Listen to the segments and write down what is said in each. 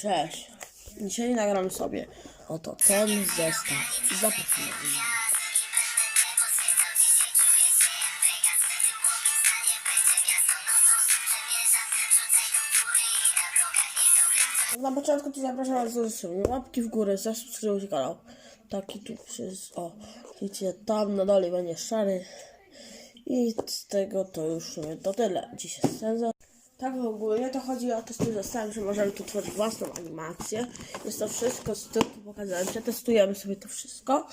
Cześć. Dzisiaj nagram sobie oto ten zestaw. Zapraszam. Na początku to zapraszam was do łapki w górę, zasubskrybujcie kanał. Taki tu przez, o, widzicie, tam na dole będzie szary. I z tego to już to tyle. Dzisiaj sezon. Tak w ogóle to chodzi o to z że możemy tu tworzyć własną animację. Jest to wszystko z tyłu pokazałem. Przetestujemy sobie to wszystko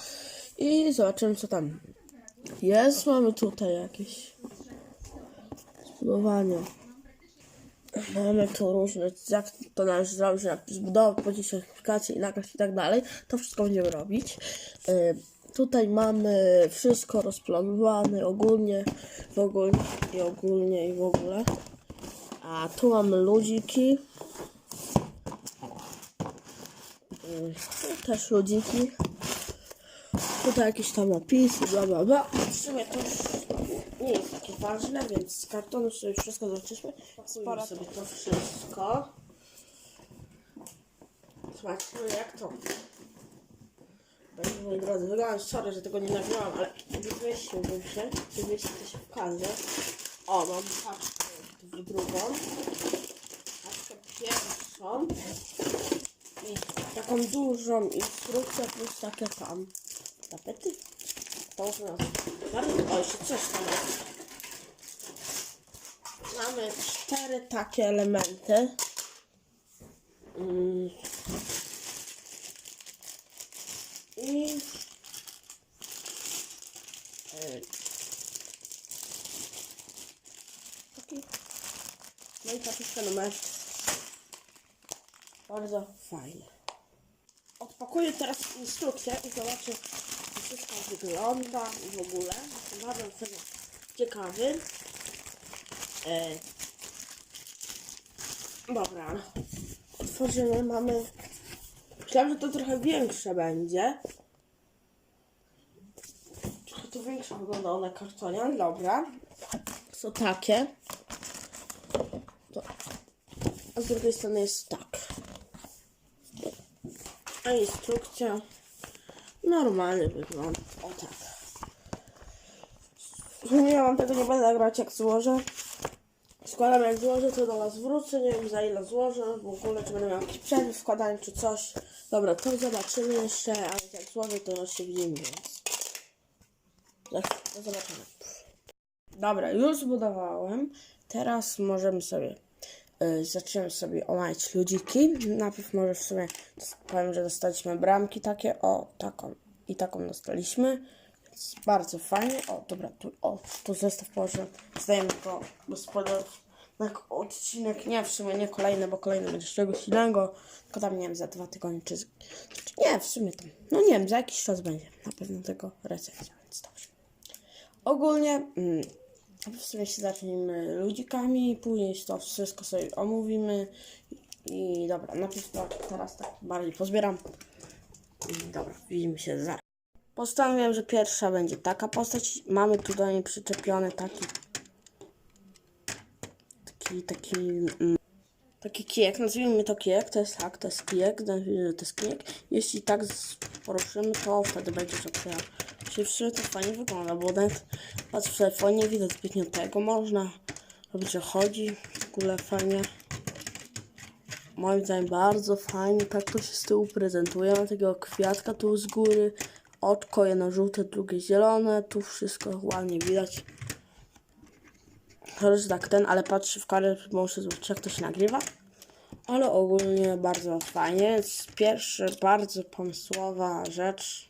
i zobaczymy co tam jest. Mamy tutaj jakieś zbudowanie. Mamy tu różne, jak to należy zrobić, jak zbudować, podzielić aplikację i nagrać i tak dalej. To wszystko będziemy robić. Y, tutaj mamy wszystko rozplanowane ogólnie, w ogóle i ogólnie i w ogóle. A tu mamy ludziki. Y, Też ludziki. Tutaj jakieś tam napisy, bla bla bla. W sumie to nie jest takie ważne, więc z kartonu sobie wszystko zobaczyliśmy. Spara sobie to wszystko. Zobaczmy jak to będzie, moi drodzy. Wyglądam sorry, że tego nie nagrałam, ale zmieściłbym się. Nie zmieści to się kadrze. O, mam paczkę w drugą. Paczkę pierwszą. I taką dużą instrukcję plus takie tam tapety. To można bardzo... O, jeszcze coś tam jest. Mamy cztery takie elementy. Mm. I... e, Taki... No i tabliczka numer. Bardzo fajnie. Odpakuję teraz instrukcję i zobaczę, jak wszystko wygląda w ogóle. Bardzo ciekawy. E... Dobra. Otworzymy, mamy... Myślałem, że to trochę większe będzie. Trochę to większe wyglądało na kartonie, dobra. Są takie. Z drugiej strony jest tak. A instrukcja normalnie wygląda. O tak. Zmieniłam tego, nie będę nagrywać jak złożę. Składam jak złożę, to do was wrócę. Nie wiem za ile złożę. W ogóle czy będę miał jakiś przerwy w składaniu czy coś. Dobra, to zobaczymy jeszcze, ale jak złożę to się widzimy, więc. Dobra, już zbudowałem. Teraz możemy sobie y, zaczniemy sobie omawiać ludziki. Najpierw może w sumie powiem, że dostaliśmy bramki takie, o taką i taką dostaliśmy. Więc bardzo fajnie. O, dobra, tu, o, tu zestaw położyłem. Zdajemy go gospodarz na odcinek, nie w sumie nie kolejny, bo kolejny będzie z czegoś innego, tylko tam nie wiem, za dwa tygodnie czy nie, w sumie tam, no nie wiem, za jakiś czas będzie na pewno tego recenzja, więc dobrze. Ogólnie mm, się zacznijmy ludzikami, później to wszystko sobie omówimy i, dobra, najpierw to teraz tak bardziej pozbieram. I dobra, widzimy się za. Postanowiłem, że pierwsza będzie taka postać. Mamy tu do niej przyczepiony taki taki, taki mm, taki kijek, nazwijmy to kijek, to jest tak, to jest kijek, to jest kijek. Jeśli tak poruszymy, to wtedy będzie czepka. Czyli sumie to fajnie wygląda, bo nawet patrz w telefonie widać zbytnio tego, można robić, że chodzi, w ogóle fajnie. Moim zdaniem bardzo fajnie, tak to się z tyłu prezentuje, ma takiego kwiatka tu z góry, oczko, jedno żółte, drugie zielone, tu wszystko ładnie widać. Że tak ten, ale patrzę w karę, muszę zobaczyć jak to się nagrywa. Ale ogólnie bardzo fajnie. Więc pierwsza bardzo pomysłowa rzecz.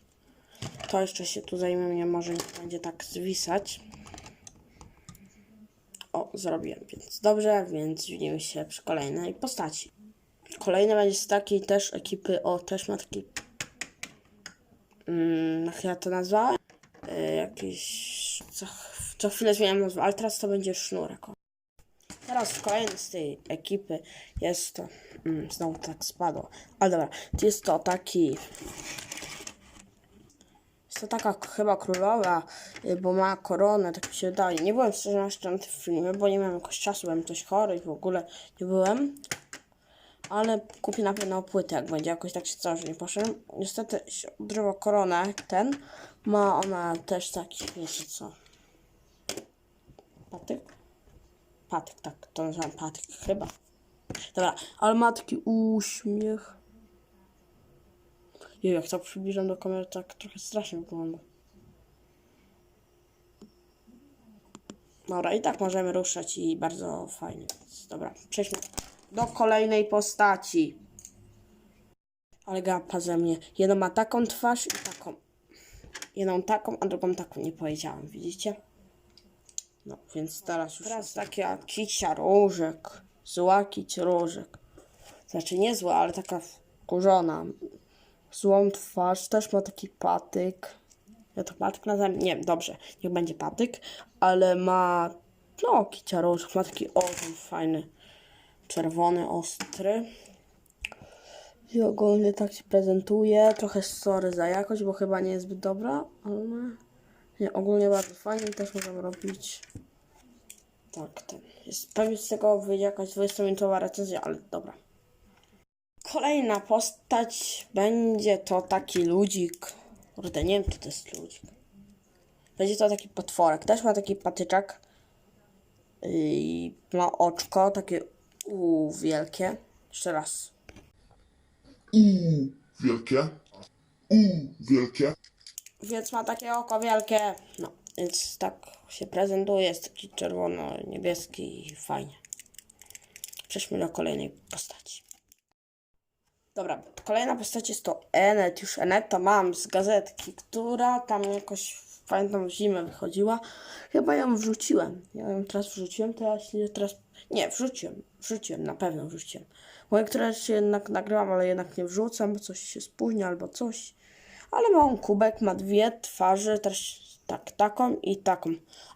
To jeszcze się tu zajmiemy, może nie będzie tak zwisać. O, zrobiłem, więc dobrze, więc widzimy się przy kolejnej postaci. Kolejna będzie z takiej też ekipy, o, też ma taki, mm, jak ja to nazwałem? Y, jakiś, co, co chwilę zmieniam nazwę, ale teraz to będzie sznurek. Teraz kolejny z tej ekipy jest to. Mm, znowu tak spadło. Ale dobra, jest to taki. To taka chyba królowa, y, bo ma koronę, tak mi się wydaje. Nie byłem szczerze na tym filmie, bo nie miałem jakoś czasu, byłem coś chory i w ogóle nie byłem. Ale kupię na pewno płytę, jak będzie jakoś tak się coś nie poszedłem. Niestety odrywa koronę ten. Ma ona też taki, wiecie co. Patyk? Patyk, tak, to nazywam patyk, chyba. Dobra, ale ma taki uśmiech. Jej, jak to przybliżam do kamery, tak trochę strasznie wygląda. Dobra, i tak możemy ruszać i bardzo fajnie. Dobra, przejdźmy do kolejnej postaci. Ale gapa ze mnie. Jedna ma taką twarz i taką. Jedną taką, a drugą taką nie powiedziałam, widzicie? No, więc teraz już teraz taka kicia różek. Zła kić różek. Znaczy nie zła, ale taka wkurzona. Złą twarz, też ma taki patyk. Ja to patyk nazywam? Nie, dobrze, niech będzie patyk, ale ma, no, kicia ma taki ogon fajny, czerwony, ostry. I ogólnie tak się prezentuje. Trochę sorry za jakość, bo chyba nie jest zbyt dobra, ale nie, ogólnie bardzo fajnie. Też możemy robić tak, ten. Jest, pewnie z tego wyjdzie jakaś 20-minutowa recenzja, ale dobra. Kolejna postać będzie to taki ludzik. Kurde, nie wiem, czy to jest ludzik. Będzie to taki potworek. Też ma taki patyczek. I ma oczko takie u wielkie. Jeszcze raz. U wielkie. U wielkie. Więc ma takie oko wielkie. No, więc tak się prezentuje. Jest taki czerwono-niebieski i fajnie. Przejdźmy do kolejnej postaci. Dobra, kolejna postać jest to Enet. Już Eneta mam z gazetki, która tam jakoś, pamiętam, zimę wychodziła. Chyba ją wrzuciłem. Ja ją teraz wrzuciłem, teraz nie, teraz... Nie, wrzuciłem. Wrzuciłem, na pewno wrzuciłem. Moje, które się jednak nagrywam, ale jednak nie wrzucam, bo coś się spóźni albo coś. Ale mam kubek, ma dwie twarze, też tak, taką i taką.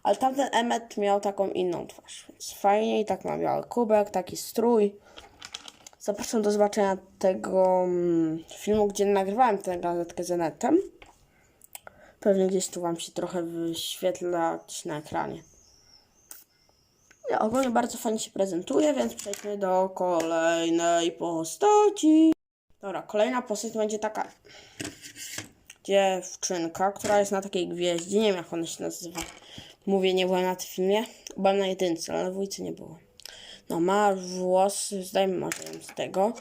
Ale tamten Emmet miał taką inną twarz, więc fajnie i tak ma biały kubek, taki strój. Zapraszam do zobaczenia tego mm, filmu, gdzie nagrywałem tę gazetkę z Enetem. Pewnie gdzieś tu Wam się trochę wyświetlać na ekranie. Ja ogólnie bardzo fajnie się prezentuje, więc przejdźmy do kolejnej postaci. Dobra, kolejna postać będzie taka dziewczynka, która jest na takiej gwieździe. Nie wiem, jak ona się nazywa. Mówię, nie byłem na tym filmie. Byłem na jedynce, ale na dwójce nie było. No, ma włosy, zdajmy może ją z tego.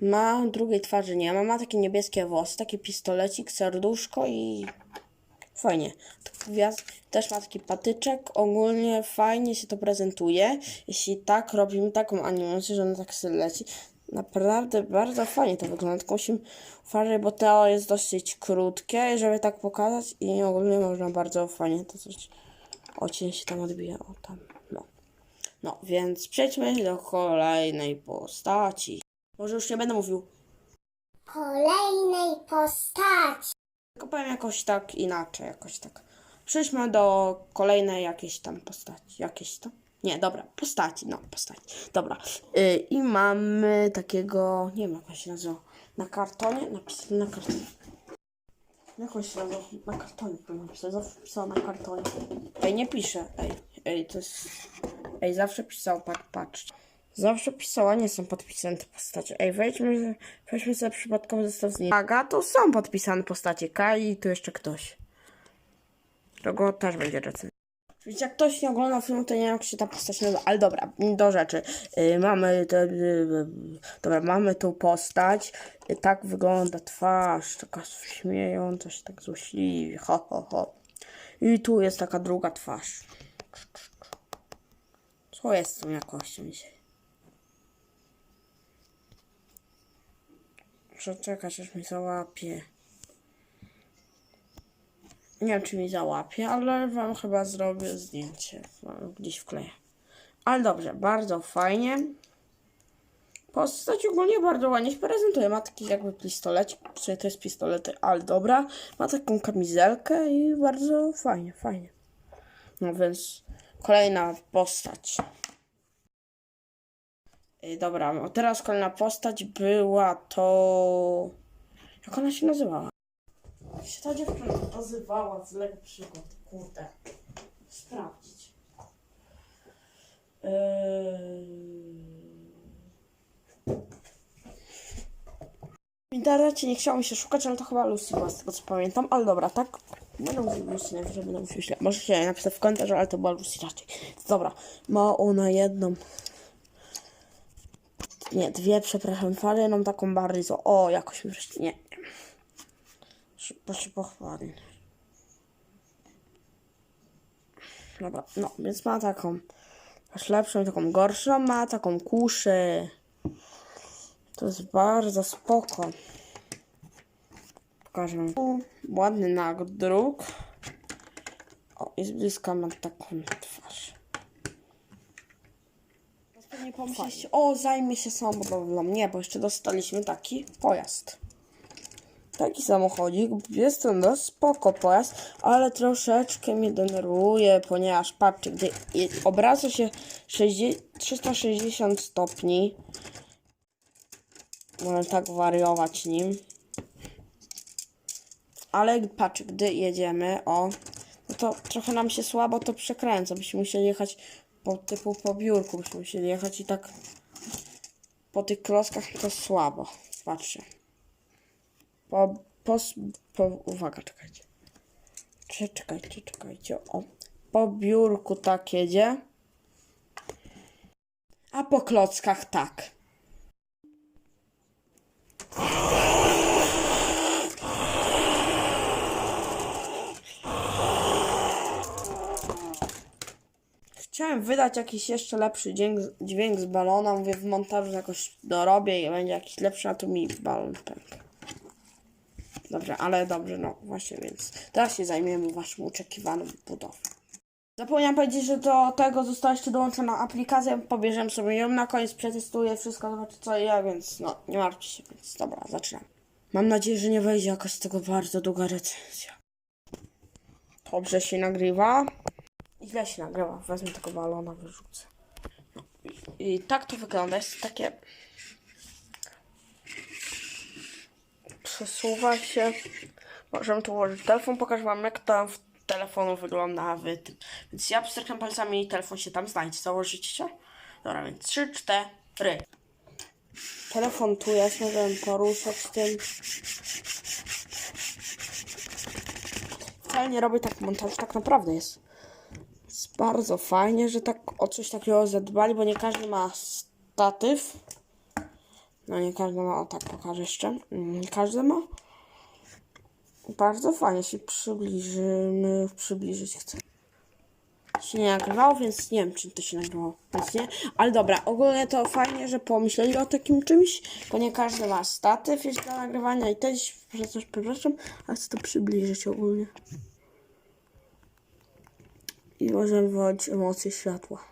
Ma drugiej twarzy nie ma. Ma takie niebieskie włosy, taki pistolecik, serduszko i fajnie. Też ma taki patyczek. Ogólnie fajnie się to prezentuje. Jeśli tak robimy taką animację, że ona tak sobie leci. Naprawdę bardzo fajnie to wygląda. Tylko musimy uważać, bo to jest dosyć krótkie, żeby tak pokazać i ogólnie można bardzo fajnie to coś. O, cień się tam odbija. O, tam. No. Więc przejdźmy do kolejnej postaci. Może już nie będę mówił, kolejnej postaci. tylko powiem jakoś tak inaczej, jakoś tak. Przejdźmy do kolejnej jakiejś tam postaci. Jakieś tam? Nie, dobra, postaci, no, postaci. Dobra. Y, I mamy takiego, nie wiem jak on się nazywa, na kartonie, napisane na kartonie. Jak on się nazywa? Na kartonie pisać, zawsze na kartonie. Ej, nie pisze, ej, ej, to jest... Ej, zawsze pisał, tak, patrzcie. Zawsze pisała, nie są podpisane te postacie. Ej, wejdźmy, weźmy sobie przypadkowy zestaw z nim. Aga, to są podpisane postacie. Kai i tu jeszcze ktoś. Tego też będzie recenzja. Więc jak ktoś nie ogląda filmu, to nie wiem jak się ta postać nazywa. Ale dobra, do rzeczy. Yy, mamy te, yy, dobra, mamy tą postać. Yy, tak wygląda twarz, taka śmiejąca się, tak złośliwie. Ho, ho, ho. I tu jest taka druga twarz. Co jest z tą jakością dzisiaj? Muszę czekać, aż mi załapie. Nie wiem, czy mi załapie, ale wam chyba zrobię zdjęcie. Gdzieś wkleję. Ale dobrze, bardzo fajnie. Postać ogólnie bardzo ładnie się prezentuje. Ma taki jakby pistolecik. W sumie to jest pistolet, ale dobra. Ma taką kamizelkę i bardzo fajnie, fajnie. No więc kolejna postać. Ej, Dobra, a teraz kolejna postać była to... Jak ona się nazywała? Jak się ta dziewczyna nazywała z Lego Przykład? Kurde. Sprawdzić. Yy... W internecie nie chciało mi się szukać, ale to chyba Lucy była z tego co pamiętam. Ale dobra, tak? Mówił Lucy, najwyżej będę mówił źle. Może się napisać w komentarzu, ale to była Lucy raczej. Dobra, ma ona jedną. Nie, dwie, przepraszam, fajną taką bardziej zło. O, jakoś mi wreszcie, nie. nie. Się pochwali. Dobra, no, więc ma taką aż lepszą, taką gorszą, ma taką kuszę. To jest bardzo spoko. Pokażę. Tu Ładny nagdruk. O, i z bliska ma taką twarz. O, zajmie się samobudowlą. Nie, bo jeszcze dostaliśmy taki pojazd. Taki samochodzik. Jest to dość spoko pojazd, ale troszeczkę mnie denerwuje, ponieważ patrzcie, gdy obraca się 60, 360 stopni, może tak wariować nim. Ale patrz, gdy jedziemy, o, no to trochę nam się słabo to przekręca. Byśmy musieli jechać po typu po biurku, byśmy musieli jechać i tak po tych klockach to słabo. Patrzcie. Po, po, po, uwaga, czekajcie. Cze- Czekajcie, czekajcie. O, po biurku tak jedzie. A po klockach tak. Chciałem wydać jakiś jeszcze lepszy dźwięk, dźwięk z balona. Mówię, w montażu jakoś dorobię i będzie jakiś lepszy, a tu mi balon pęka. Dobrze, ale dobrze, no właśnie, więc teraz się zajmiemy waszym oczekiwaną budową. Zapomniałam powiedzieć, że do tego została jeszcze dołączona aplikacja. Pobierzemy sobie ją na koniec, przetestuję wszystko, zobaczę co i jak, więc no, nie martwcie się, więc dobra, zaczynam. Mam nadzieję, że nie wejdzie jakaś z tego bardzo długa recenzja. Dobrze się nagrywa. I źle się nagrywa. Wezmę tego balona, wyrzucę. I, tak to wygląda. Jest takie... Przesuwa się. Możemy tu włożyć telefon. Pokażę wam, jak to w telefonu wygląda w tym. Więc ja pstrykam palcami i telefon się tam znajdzie. Założycie? Dobra, więc 3, 4. Telefon tu jest, możemy poruszać tym. Wcale nie robię tak montażu, tak naprawdę jest. Bardzo fajnie, że tak o coś takiego zadbali, bo nie każdy ma statyw. No nie każdy ma, o tak pokażę jeszcze. Mm, Nie każdy ma. Bardzo fajnie się przybliżymy, przybliżyć chcę. Się nie nagrywało, więc nie wiem, czy to się nagrywało. Więc nie. Ale dobra, ogólnie to fajnie, że pomyśleli o takim czymś, bo nie każdy ma statyw jest do nagrywania i też, przepraszam, przepraszam, a chcę to przybliżyć ogólnie. I możemy wywołać emocje światła.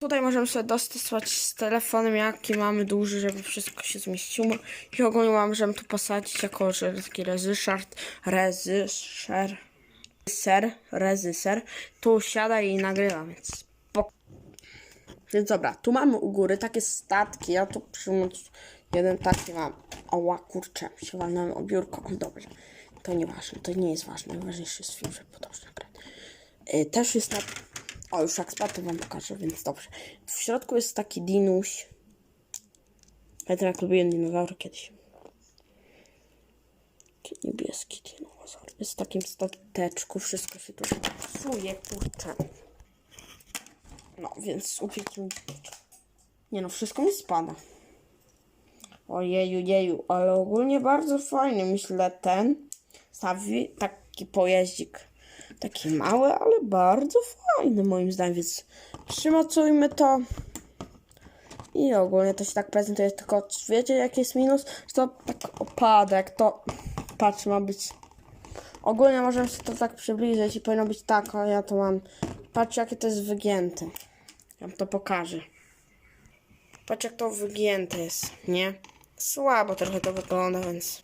Tutaj możemy sobie dostosować z telefonem, jaki mamy duży, żeby wszystko się zmieściło. I ogólnie możemy tu posadzić jako, że taki rezyszart, rezyszer, ser, rezyser. Tu siada i nagrywa, więc. Więc dobra, tu mamy u góry takie statki. Ja tu przyjmuję jeden taki mam. Oła, kurczę, się walnąłem o biurko. Dobrze, to nieważne, to nie jest ważne. Najważniejszy jest film, żeby dobrze nagrać. Y, Też jest na... O, już jak spadł, to wam pokażę, więc dobrze. W środku jest taki dinuś. Pamiętam, jak lubiłem dinozaury kiedyś. Taki niebieski dinozaur. Jest w takim stateczku, wszystko się tu psuje, kurczę. No, więc upiekłem. Nie no, wszystko mi spada. Ojeju, jeju, ale ogólnie bardzo fajny, myślę, ten stawi taki pojeździk. Taki mały, ale bardzo fajny moim zdaniem, więc przymocujmy to. I ogólnie to się tak prezentuje, tylko wiecie jaki jest minus? Że to tak opadek, to patrz ma być ogólnie możemy się to tak przybliżyć i powinno być tak, ale ja to mam patrz jakie to jest wygięte ja wam to pokażę patrz jak to wygięte jest, nie? słabo trochę to wygląda, więc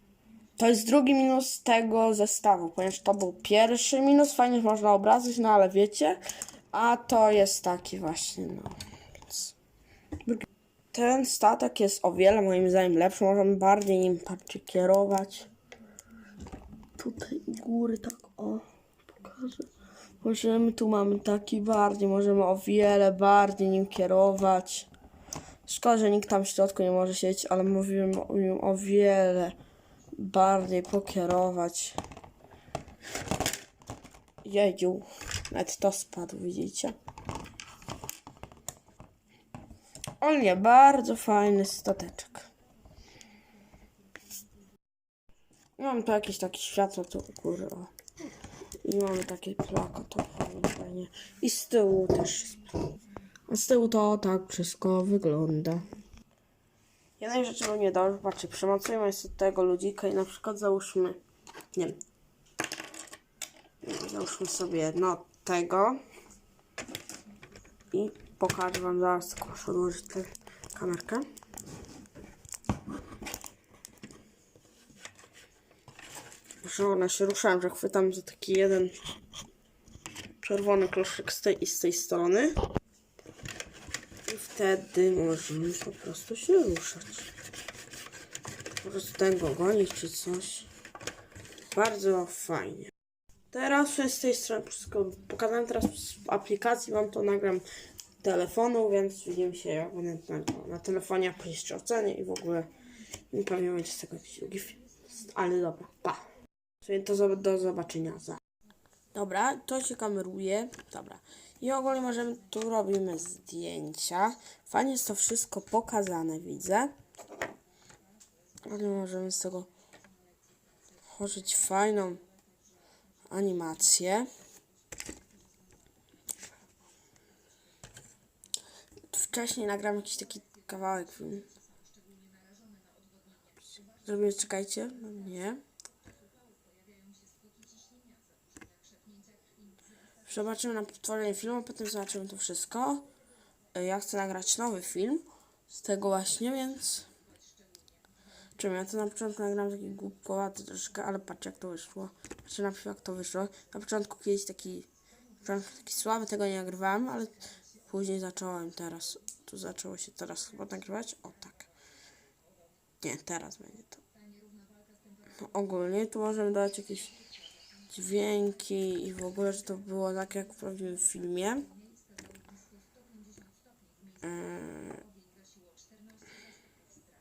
to jest drugi minus tego zestawu, ponieważ to był pierwszy minus, fajnie można obrazić, no ale wiecie, a to jest taki właśnie, no. Ten statek jest o wiele moim zdaniem lepszy, możemy bardziej nim patrzcie, kierować. Tutaj u góry tak o, pokażę. Możemy, tu mamy taki bardziej, możemy o wiele bardziej nim kierować. Szkoda, że nikt tam w środku nie może siedzieć, ale mówiłem o o wiele bardziej pokierować. Jedziu, nawet to spadł, widzicie? O nie, bardzo fajny stateczek. Mam tu jakieś takie światło, to kurwa. I mamy takie plakatowe fajnie. I z tyłu też. A z tyłu to tak wszystko wygląda. Jednej rzeczy bym nie dał, patrzcie, przemocujemy sobie tego ludzika i na przykład załóżmy, nie wiem, załóżmy sobie no tego i pokażę wam zaraz, tylko muszę odłożyć tę kamerkę. Że ona się ruszałem, że chwytam za taki jeden czerwony kloszek z tej i z tej strony. Wtedy możemy po prostu się ruszać. Po prostu tego gonić czy coś. Bardzo fajnie. Teraz z tej strony wszystko pokazałem teraz w aplikacji, wam to nagram telefonu, więc widzimy się jak będę na, na telefonie, a jeszcze ocenię i w ogóle pewnie będzie z tego jakiś drugi film. Ale dobra, pa. Czyli to do zobaczenia za. Dobra, to się kameruje. Dobra. I ogólnie możemy, tu robimy zdjęcia. Fajnie jest to wszystko pokazane, widzę. Ale możemy z tego tworzyć fajną animację. Wcześniej nagram jakiś taki kawałek. Zrobimy, czekajcie. No nie. Zobaczymy na tworzenie filmu, potem zobaczymy to wszystko. Y, Ja chcę nagrać nowy film z tego właśnie, więc... Czym ja to na początku nagram taki głupkowaty troszkę, ale patrzcie jak to wyszło. Patrzcie na jak to wyszło. Na początku kiedyś taki, taki słaby, tego nie nagrywałem, ale później zacząłem teraz. Tu zaczęło się teraz chyba nagrywać. O tak. Nie, teraz będzie to. No, ogólnie tu możemy dodać jakieś dźwięki i w ogóle, że to było tak jak w prawdziwym filmie. Yy.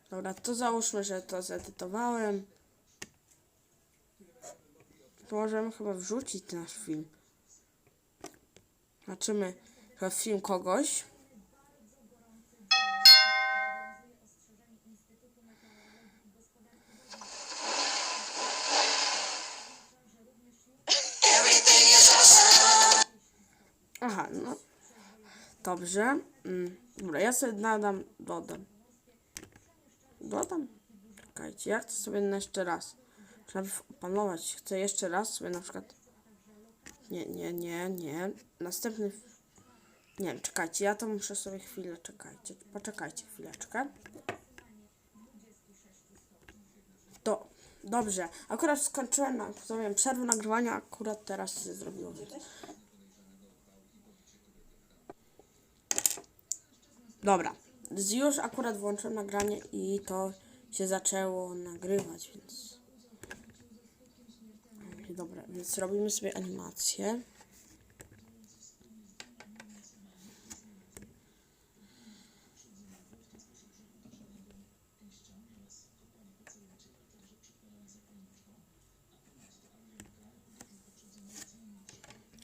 Dobra, to załóżmy, że to zedytowałem. To możemy chyba wrzucić nasz film. Zobaczymy chyba film kogoś. No. Dobrze. Mm, dobra, ja sobie nadam, dodam. Dodam? Czekajcie, ja chcę sobie na jeszcze raz. Najpierw opanować. Chcę jeszcze raz sobie na przykład... Nie, nie, nie, nie. Następny... Nie czekajcie, ja to muszę sobie chwilę, czekajcie. Poczekajcie chwileczkę. To, dobrze. Akurat skończyłem, na, przerwę nagrywania, akurat teraz się zrobiło. Więc... Dobra, już akurat włączyłem nagranie i to się zaczęło nagrywać, więc... Dobra, więc robimy sobie animację.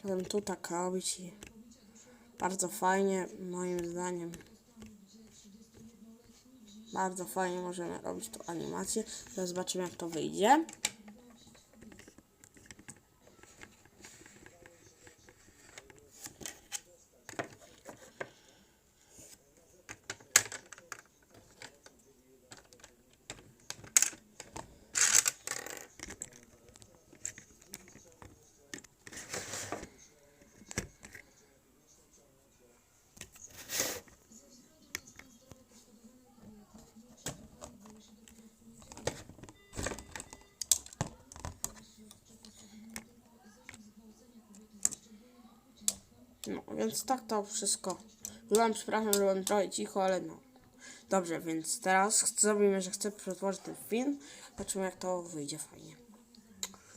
Potem tu tak robić i bardzo fajnie, moim zdaniem. Bardzo fajnie możemy robić tą animację. Teraz zobaczymy jak to wyjdzie. No, więc tak to wszystko. Byłam, przepraszam, że byłem trochę cicho, ale no. Dobrze, więc teraz zrobimy, że chcę przetworzyć ten film. Zobaczymy, jak to wyjdzie fajnie.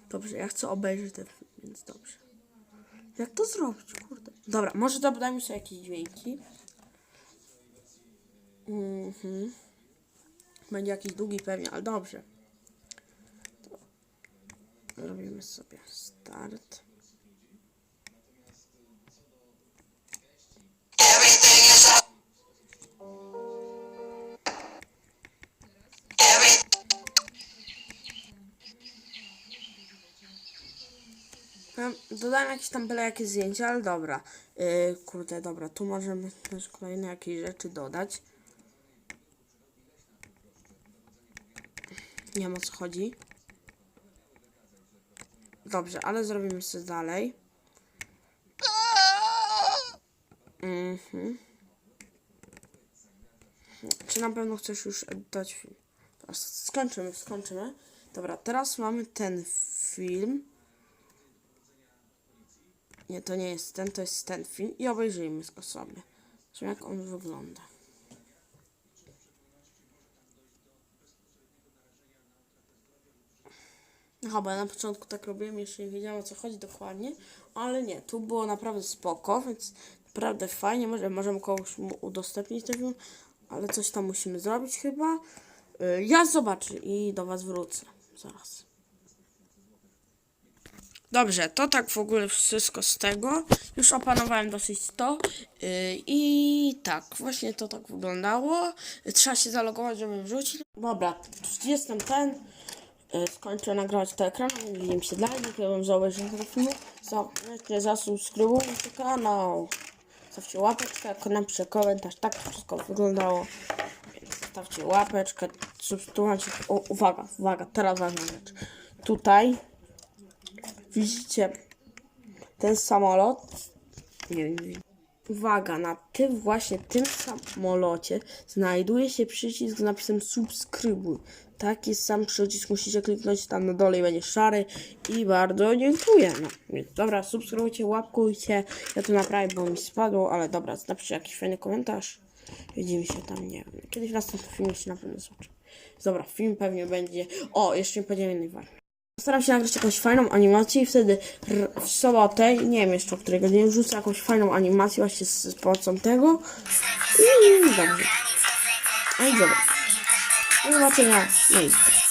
Dobrze, ja chcę obejrzeć ten film, więc dobrze. Jak to zrobić, kurde? Dobra, może dodajmy sobie jakieś dźwięki. Mhm. Będzie jakiś długi pewnie, ale dobrze. To robimy sobie start. Dodałem jakieś tam byle jakieś zdjęcia, ale dobra. Yy, kurde, dobra, tu możemy też kolejne jakieś rzeczy dodać. Nie wiem o co chodzi. Dobrze, ale zrobimy sobie dalej. Mhm. Czy na pewno chcesz już edytować film? Skończymy, skończymy. Dobra, teraz mamy ten film. Nie, to nie jest ten, to jest ten film. I obejrzyjmy go sobie. Zobaczmy, jak on wygląda. Ja na początku tak robiłem, jeszcze nie wiedziałam o co chodzi dokładnie, ale nie, tu było naprawdę spoko, więc naprawdę fajnie, może możemy komuś mu udostępnić ten film, ale coś tam musimy zrobić chyba. Y, Ja zobaczę i do Was wrócę zaraz. Dobrze, to tak w ogóle wszystko z tego. Już opanowałem dosyć to. Yy, I tak, właśnie to tak wyglądało. Trzeba się zalogować, żeby wrzucić. Dobra, jestem ten. Yy, skończę nagrywać to ekran. Widzimy się dalej. Dziękuję wam za obejrzenie filmu. Za- Zasubskrybujcie kanał. Zostawcie łapeczkę, napiszcie komentarz. Tak to wszystko wyglądało. Więc zostawcie łapeczkę. Subskrybujcie. O, uwaga, uwaga, teraz ważna rzecz. Tutaj widzicie ten samolot. Nie. Uwaga, na tym właśnie tym samolocie znajduje się przycisk z napisem subskrybuj. Taki sam przycisk musicie kliknąć tam na dole i będzie szary. I bardzo dziękuję. No, więc dobra, subskrybujcie, łapkujcie. Ja to naprawię, bo mi spadło, ale dobra, napiszcie jakiś fajny komentarz. Widzimy się tam, nie wiem. Kiedyś w następnym filmie się na pewno zobaczy. Dobra, film pewnie będzie. O, jeszcze nie powiedziałem jednej. Staram się nagrać jakąś fajną animację i wtedy w sobotę, nie wiem jeszcze o której godzinie, wrzucę jakąś fajną animację właśnie z, z pomocą tego. I dobrze. No i dobra. Do zobaczenia na YouTube.